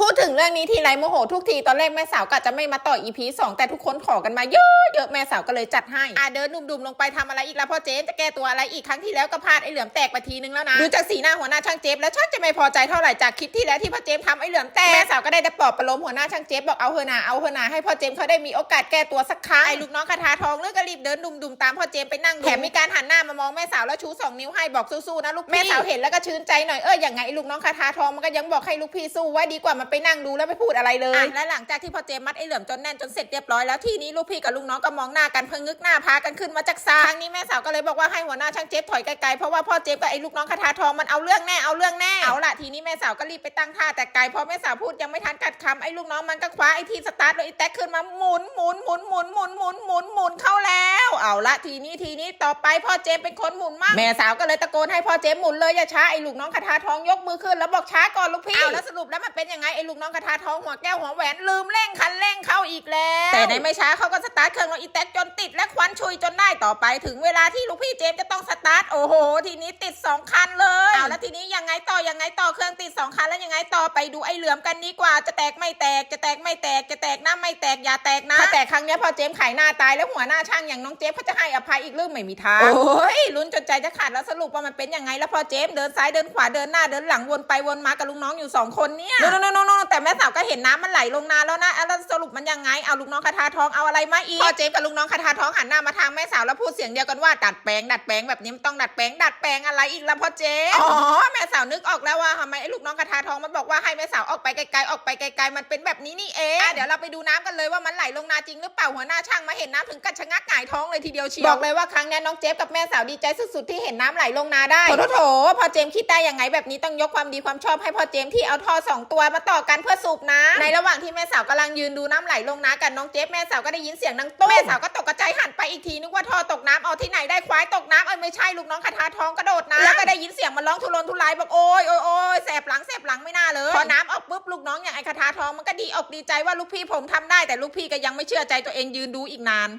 พูดถึงเรื่องนี้ทีไรโมโหทุกที ตอนแรกแม่สาวกะจะไม่มาต่อ EP 2แต่ทุกคนขอกันมาเยอะเยอะแม่สาวก็เลยจัดให้อะเดินดุมๆลงไปทำอะไรอีกแล้วพ่อเจ๊จะแก้ตัวอะไรอีกครั้งที่แล้วก็พลาดไอ้เหลือมแตกไปทีนึงแล้วนะดูจากสีหน้าหัวหน้าช่างเจ๊บแล้วช่างจะไม่พอใจเท่าไหร่จากคลิปที่แล้วที่พ่อเจ๊บทำไอ้เหลือมแตกแม่สาวก็ได้แต่ปลอบประโลมหัวหน้าช่างเจ๊บบอกเอาเฮอนาเอาเฮอนาให้พ่อเจมส์เขาได้มีโอกาสแก้ตัวสักครั้งไอ้ลูกน้องคาถาทองเลือกก็รีบเดินดุมๆตามพ่อเจมส์ไปนั่งดูแถมมีการหันหน้ามามองแม่สาวแล้วชูสองนิ้วให้บอกสู้ๆนะลูกพี่แม่สาวเห็นแล้วก็ชื่นใจหน่อยเอออย่างไงไอ้ลูกน้องคาถาทองมันก็ยังบอกให้ลูกพี่สู้ไว้ดีกว่ามันไปนั่งดูแล้วไม่พูดอะไรเลยอะและหลังจากที่พ่อเจมส์มัดไอ้เหลือมจนแน่นจนเสร็จเรียบร้อยแล้วทีนี้ลูกพี่กับลูกน้องก็มองหน้ากันเพิ่งงึกหน้าพากันขึ้นมาจากซาครั้งนี้แม่สาวก็เลยบอกว่าให้หัวหน้าช่างเจ๊บถอยไกลๆเพราะว่าพ่อเจ๊บกับไอ้ลูกน้องคาถาทองมันเอาเรื่องแน่เอาเรื่องแน่เอาล่ะทีนี้แม่สาวก็รีบไปตั้งท่าแต่ไกลพอแม่สาวพูดยังไม่ทันกัดคำไอ้ลูกน้องมันก็คว้าไอ้ที่สตาร์ทรถไอ้แท็กขึ้นมาหมุนหมุนหมุนหมุนหมุนหมุนหมุนหมุนเข้าแล้ว เอาละทีนี้ทีนี้ต่อไปพ่อเจมเป็นคนหมุนมั่งแม่สาวก็เลยตะโกนให้พ่อเจมหมุนเลยอย่าช้าไอ้ลูกน้องคาถาทองยกมือขึ้นแล้วบอกช้าก่อนลูกพี่เอาแล้วสรุปแล้วมันเป็นยังไงไอ้ลูกน้องกระทาทองหัวแก้วหัวแหวนลืมเร่งคันเร่งเข้าอีกแล้ว แต่ในไม่ช้าเขาก็สตาร์ทเครื่องรถอีแท็กจนติดและควัน ชุยจนได้ต่อไปถึงเวลาที่ลูกพี่เจมจะต้องสตาร์ทโอ้โห ทีนี้ติดสองคันเลยเอาแล้วทีนี้ยังไงต่อยังไงต่อเครื่องติดสองคันแล้วยังไงต่อไปดูไอ้เหลือมกันดีกว่าจะแตกไม่แตกจะแตกไม่แตกจะแตกน้ำไม่แตกอย่าแตกนะถ้าแตกครั้งเนี้ยพอเจมส์ขายหน้าตายแล้วหัวหน้าช่างอย่างน้องเจมส์เขาจะให้อภัยอีกหรือไม่มีทางโอ้ยลุ้นจนใจจะขาดแล้วสรุปว่ามันเป็นยังไงแล้วพอเจมส์เดินซ้ายเดินขวาเดินหน้าเดินหลังวนไปวนมากับลุงน้องอยู่สองคนเนี่ยโนโนโนโนแต่แม่สาวก็เห็นน้ำมันไหลลงนาแล้วนะอะแล้วสรุปมันยังไงเอาลูกน้องคาถาทองเอาอะไรมาอีกพอเจมส์กับลุงน้องคาถาทองหันหน้ามาทางแม่สาวแล้วพูดเสียงเดียวกันว่าดัดแปลงดัดแปลงแบบนี้มันต้องดัดแปลงดัดแปลงอะไรอีกล่ะพ่อเจ๊อ๋อาวนึกออกแล้วว่าทำไมไอ้ลูกน้องคาถาทองมันบอกว่าให้แม่สาวออกไปไกลๆออกไปไกลๆมันเป็นแบบนี้นี่เองอะเดี๋ยวเราไปดูน้ำกันเลยว่ามันไหลลงนาจริงหรือเปล่าหัวหน้าช่างมาเห็นน้ำถึงกับชะงักหงายท้องเลยทีเดียวเชียวบอกเลยว่าครั้งนี้น้องเจฟกับแม่สาวดีใจสุดๆที่เห็นน้ำไหลลงนาได้โถโถโถพอเจมส์คิดได้ยังไงแบบนี้ต้องยกความดีความชอบให้พ่อเจมส์ที่เอาท่อสองตัวมาต่อกันเพื่อสูบน้ำในระหว่างที่แม่สาวกำลังยืนดูน้ำไหลลงนากันน้องเจฟแม่สาวก็ได้ยินเสียงดังตุ้มแม่สาวก็ตกกระจายหันไปอีกทีนึกว่าท่อตกน้ำเอาที่ไหนได้ควายตกน้ำเอ้ยไม่ใช่ลูกน้องคาถาทองกระโดดน้ำแล้วก็ได้ยินเสียงมันร้องทุรนทุรายบอกโอ้ยโอ้ยโอ้ยแสบหลังแสบหลังไม่น่าเลย พอน้ำออกปุ๊บลูกน้องอย่างไอ้คาถาทองมันก็ดีอกดีใจว่าลูกพี่ผมทำได้แต่ลูกพี่ก็ยังไม่เชื่อใจตัวเองยืนดูอีกนาน